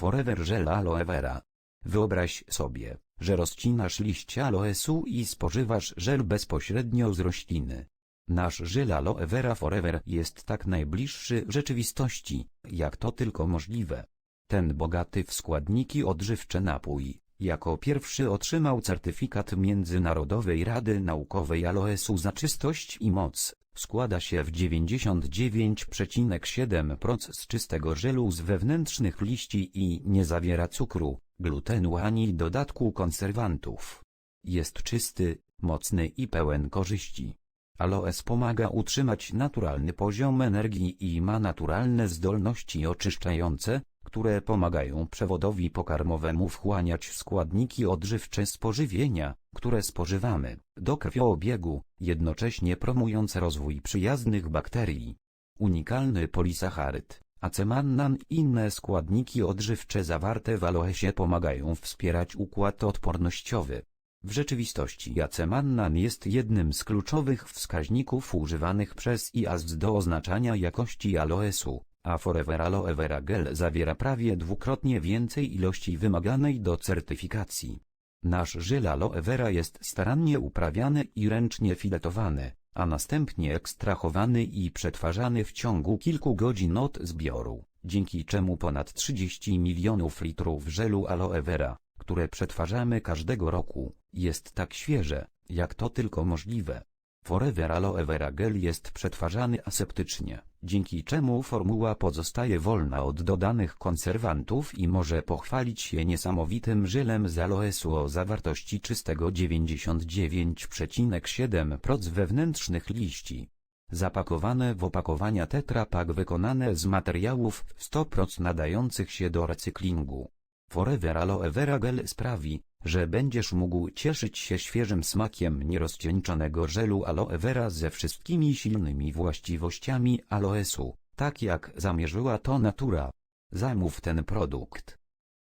Forever Gel Aloe Vera. Wyobraź sobie, że rozcinasz liście aloesu i spożywasz żel bezpośrednio z rośliny. Nasz żel Aloe Vera Forever jest tak najbliższy rzeczywistości, jak to tylko możliwe. Ten bogaty w składniki odżywcze napój, jako pierwszy otrzymał certyfikat Międzynarodowej Rady Naukowej Aloesu za czystość i moc. Składa się w 99,7% z czystego żelu z wewnętrznych liści i nie zawiera cukru, glutenu ani dodatku konserwantów. Jest czysty, mocny i pełen korzyści. Aloes pomaga utrzymać naturalny poziom energii i ma naturalne zdolności oczyszczające, które pomagają przewodowi pokarmowemu wchłaniać składniki odżywcze z pożywienia, które spożywamy, do krwiobiegu, jednocześnie promując rozwój przyjaznych bakterii. Unikalny polisacharyd, acemannan i inne składniki odżywcze zawarte w aloesie pomagają wspierać układ odpornościowy. W rzeczywistości acemannan jest jednym z kluczowych wskaźników używanych przez IASC do oznaczania jakości aloesu, a Forever Aloe Vera Gel zawiera prawie dwukrotnie więcej ilości wymaganej do certyfikacji. Nasz żel aloe vera jest starannie uprawiany i ręcznie filetowany, a następnie ekstrahowany i przetwarzany w ciągu kilku godzin od zbioru, dzięki czemu ponad 30 milionów litrów żelu aloe vera, które przetwarzamy każdego roku, jest tak świeże, jak to tylko możliwe. Forever Aloe Vera Gel jest przetwarzany aseptycznie, dzięki czemu formuła pozostaje wolna od dodanych konserwantów i może pochwalić się niesamowitym żelem z aloesu o zawartości czystego 99,7% wewnętrznych liści. Zapakowane w opakowania Tetra Pak wykonane z materiałów 100% nadających się do recyklingu. Forever Aloe Vera Gel sprawi, że będziesz mógł cieszyć się świeżym smakiem nierozcieńczonego żelu aloe vera ze wszystkimi silnymi właściwościami aloesu, tak jak zamierzyła to natura. Zamów ten produkt